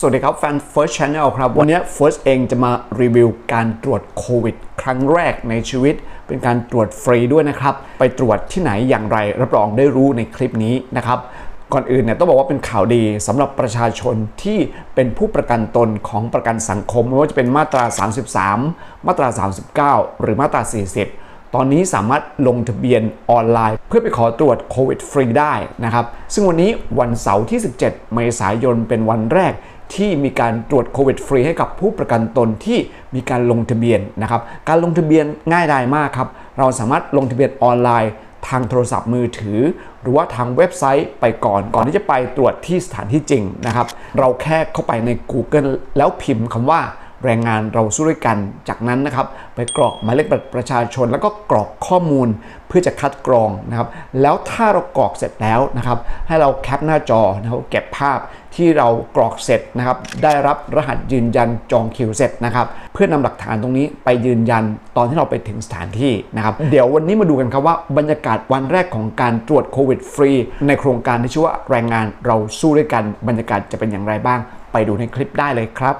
สวัสดีครับแฟน First Channel ครับ วันนี้ First เองจะมารีวิวการตรวจโควิดครั้งแรกในชีวิต เป็นการตรวจฟรีด้วยนะครับ ไปตรวจที่ไหนอย่างไร รับรองได้รู้ในคลิปนี้นะครับก่อนอื่นเนี่ยต้องบอกว่าเป็นข่าวดีสำหรับประชาชนที่เป็นผู้ประกันตนของประกันสังคมไม่ว่าจะเป็นมาตรา 33 มาตรา 39 หรือมาตรา 40 ตอนนี้สามารถลงทะเบียนออนไลน์ เพื่อไปขอตรวจโควิดฟรีได้นะครับ ซึ่งวันนี้วันเสาร์ที่ 17 เมษายนเป็นวันแรก ที่มีการตรวจโควิดฟรีให้กับผู้ประกันตนที่มีการลงทะเบียนนะครับ การลงทะเบียนง่ายดายมากครับ เราสามารถลงทะเบียนออนไลน์ทางโทรศัพท์มือถือ หรือว่าทางเว็บไซต์ไปก่อนก่อนที่จะไปตรวจที่สถานที่จริงนะครับ เราแค่เข้าไปใน Google แล้วพิมพ์คำว่าแรงงานเราสู้ด้วยกัน จากนั้นนะครับ ไปกรอกหมายเลขบัตรประชาชน แล้วก็กรอกข้อมูลเพื่อจะคัดกรองนะครับ แล้วถ้าเรากรอกเสร็จแล้วนะครับ ให้เราแคปหน้าจอนะครับเก็บภาพ ที่เรากรอกเสร็จนะครับ ได้รับรหัสยืนยันจองคิวเสร็จนะครับ เพื่อนำหลักฐานตรงนี้ไปยืนยันตอนที่เราไปถึงสถานที่นะครับ เดี๋ยววันนี้มาดูกันครับว่าบรรยากาศวันแรกของการตรวจโควิดฟรีในโครงการที่ชื่อว่าแรงงานเราสู้ด้วยกันบรรยากาศจะเป็นอย่างไรบ้าง ไปดูในคลิปได้เลยครับ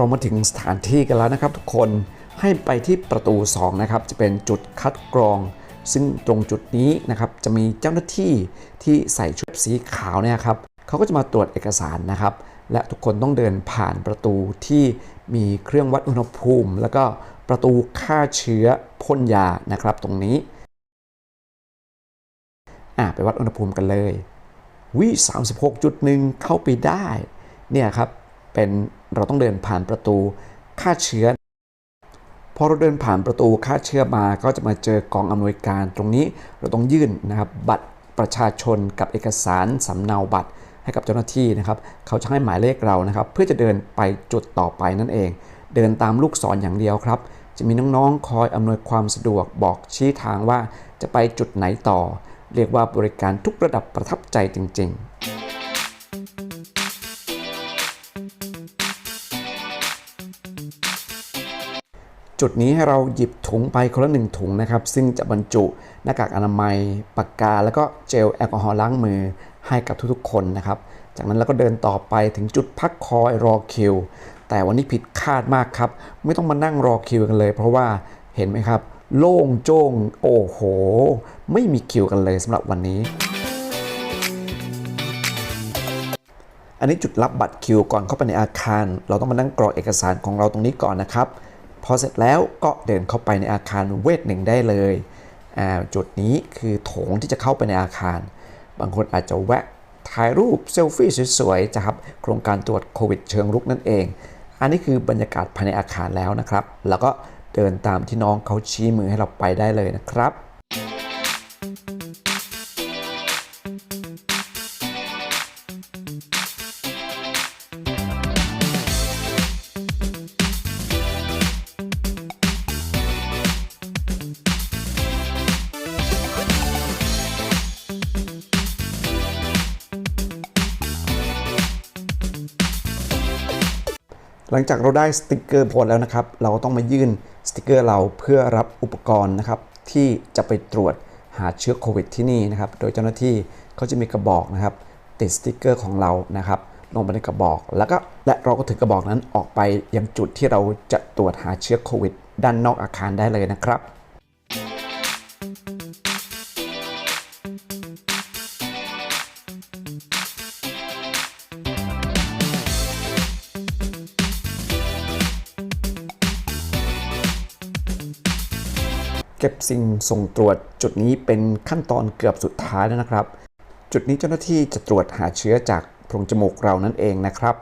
เรามาถึงสถานที่กันแล้วนะครับทุกคนให้ไปที่ประตู 2 นะครับ จะเป็นจุดคัดกรอง ซึ่งตรงจุดนี้นะครับจะมีเจ้าหน้าที่ที่ใส่ชุดสีขาวเนี่ยครับเขาก็จะมาตรวจเอกสารนะครับ และทุกคนต้องเดินผ่านประตูที่มีเครื่องวัดอุณหภูมิ แล้วก็ประตูฆ่าเชื้อพ่นยานะครับ ตรงนี้อะไปวัดอุณหภูมิกันเลยวิ36.1 เข้าไปได้เนี่ยครับเป็น เราต้องเดินผ่านประตูฆ่าเชื้อพอเราเดินผ่านประตูฆ่าเชื้อมาก็จะมาเจอกองอำนวยการตรงนี้เราต้องยื่นนะครับบัตรประชาชนกับเอกสารสำเนาบัตรให้กับเจ้าหน้าที่นะครับ เขาจะให้หมายเลขเรานะครับ เพื่อจะเดินไปจุดต่อไปนั่นเอง เดินตามลูกศรออย่างเดียวครับ จะมีน้องๆคอยอำนวยความสะดวกบอกชี้ทางว่าจะไปจุดไหนต่อ เรียกว่าบริการทุกระดับประทับใจจริง ๆ จุดนี้ให้เราหยิบถุงไปคนละหนึ่งถุงนะครับ ซึ่งจะบรรจุหน้ากากอนามัย ปากกา แล้วก็เจลแอลกอฮอล์ล้างมือให้กับทุกๆ คนนะครับ จากนั้นเราก็เดินต่อไปถึงจุดพักคอยรอคิว แต่วันนี้ผิดคาดมากครับ ไม่ต้องมานั่งรอคิวกันเลย เพราะว่าเห็นไหมครับ โล่งโจ้งโอ้โห ไม่มีคิวกันเลยสำหรับวันนี้อันนี้จุดรับบัตรคิวก่อนเข้าไปในอาคาร เราต้องมานั่งกรอกเอกสารของเราตรงนี้ก่อนนะครับ อเสร็จแล้วก็เดินเข้าไปในอาคารเวทหนึ่งได้เลยจุดนี้คือโถงที่จะเข้าไปในอาคาร บางคนอาจจะแวะถ่ายรูปเซลฟี่สวยๆจะครับโครงการตรวจโควิดเชิงรุกนั่นเอง อันนี้คือบรรยากาศภายในอาคารแล้วนะครับ แล้วก็เดินตามที่น้องเขาชี้มือให้เราไปได้เลยนะครับ หลังจากเราได้สติกเกอร์โพสแล้วนะครับ เราก็ต้องมายื่นสติกเกอร์เราเพื่อรับอุปกรณ์นะครับ ที่จะไปตรวจหาเชื้อโควิดที่นี่นะครับ โดยเจ้าหน้าที่เขาจะมีกระบอกนะครับ ติดสติกเกอร์ของเรานะครับ ลงไปในกระบอก แล้วก็และเราก็ถือกระบอกนั้นออกไปยังจุดที่เราจะตรวจหาเชื้อโควิดด้านนอกอาคารได้เลยนะครับ เก็บสิ่งส่งตรวจจุดนี้เป็นขั้นตอนเกือบสุดท้ายแล้วนะครับ จุดนี้เจ้าหน้าที่จะตรวจหาเชื้อจากโพรงจมูกเรานั่นเองนะครับ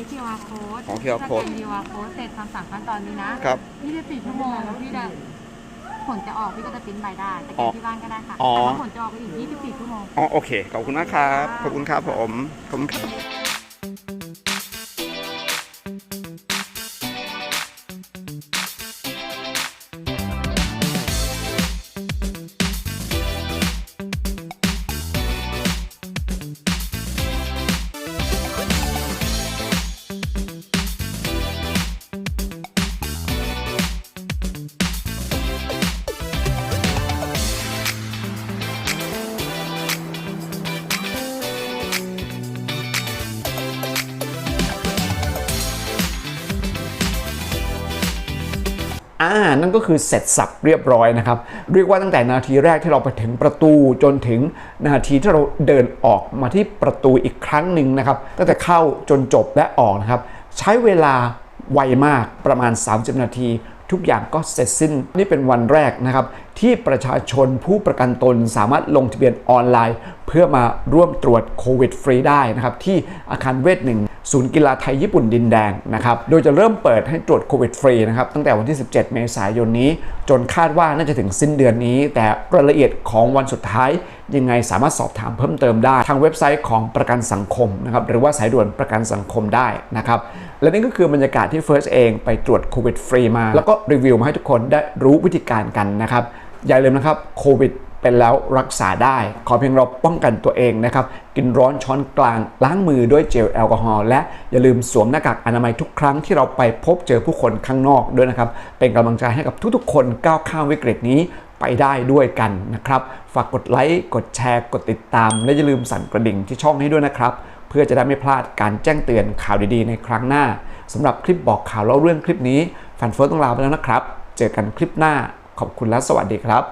นนี้ QR code ของ QR code ถ้าเป็น QR code เสร็จทำสามขั้นตอนนี้นะครับ24ชั่วโมงพี่จะผผลจะออกพี่ก็จะปริ้นใบได้แต่อ๋แกอที่บ้านก็ได้ค่ะอ๋อ แต่ว่าผลจะออกไปอีก24ชั่วโมง อ๋อโอเค ขอบคุณมากครับ ขอบคุณครับผม ขอบคุณครับ อ่านั่นก็คือเสร็จสับเรียบร้อยนะครับ เรียกว่าตั้งแต่นาทีแรกที่เราไปถึงประตูจนถึงนาทีที่เราเดินออกมาที่ประตูอีกครั้งหนึ่งนะครับ ตั้งแต่เข้าจนจบและออกนะครับ ใช้เวลาไวมากประมาณ 30 นาที ทุกอย่างก็เสร็จสิ้น นี่เป็นวันแรกนะครับ ที่ประชาชนผู้ประกันตนสามารถลงทะเบียนออนไลน์ เพื่อมาร่วมตรวจโควิดฟรีได้นะครับ ที่อาคารเวทหนึ่ง ศูนย์กีฬาไทยญี่ปุ่นดินแดงนะครับ โดยจะเริ่มเปิดให้ตรวจโควิดฟรีนะครับตั้งแต่วันที่ 17 เมษายนนี้ จนคาดว่าน่าจะถึงสิ้นเดือนนี้ แต่รายละเอียดของวันสุดท้ายยังไงสามารถสอบถามเพิ่มเติมได้ ทางเว็บไซต์ของประกันสังคมนะครับหรือว่าสายด่วนประกันสังคมได้นะครับ และนี่ก็คือบรรยากาศที่ First เองไปตรวจโควิดฟรีมา แล้วก็รีวิวมาให้ทุกคนได้รู้วิธีการกันนะครับอย่าลืมนะครับโควิด เป็นแล้วรักษาได้ ขอเพียงเราป้องกันตัวเองนะครับ กินร้อนช้อนกลาง ล้างมือด้วยเจลแอลกอฮอล์และอย่าลืมสวมหน้ากากอนามัยทุกครั้งที่เราไปพบเจอผู้คนข้างนอกด้วยนะครับ เป็นกำลังใจให้กับทุกๆ คนก้าวข้ามวิกฤตนี้ไปได้ด้วยกันนะครับ ฝากกดไลค์ กดแชร์ กดติดตาม และอย่าลืมสั่นกระดิ่งที่ช่องให้ด้วยนะครับ เพื่อจะได้ไม่พลาดการแจ้งเตือนข่าวดีๆ ในครั้งหน้าสำหรับคลิปบอกข่าวเล่าเรื่องคลิปนี้ฟันเฟิร์สต้องลาไปแล้วนะครับ เจอกันคลิปหน้า ขอบคุณและสวัสดีครับ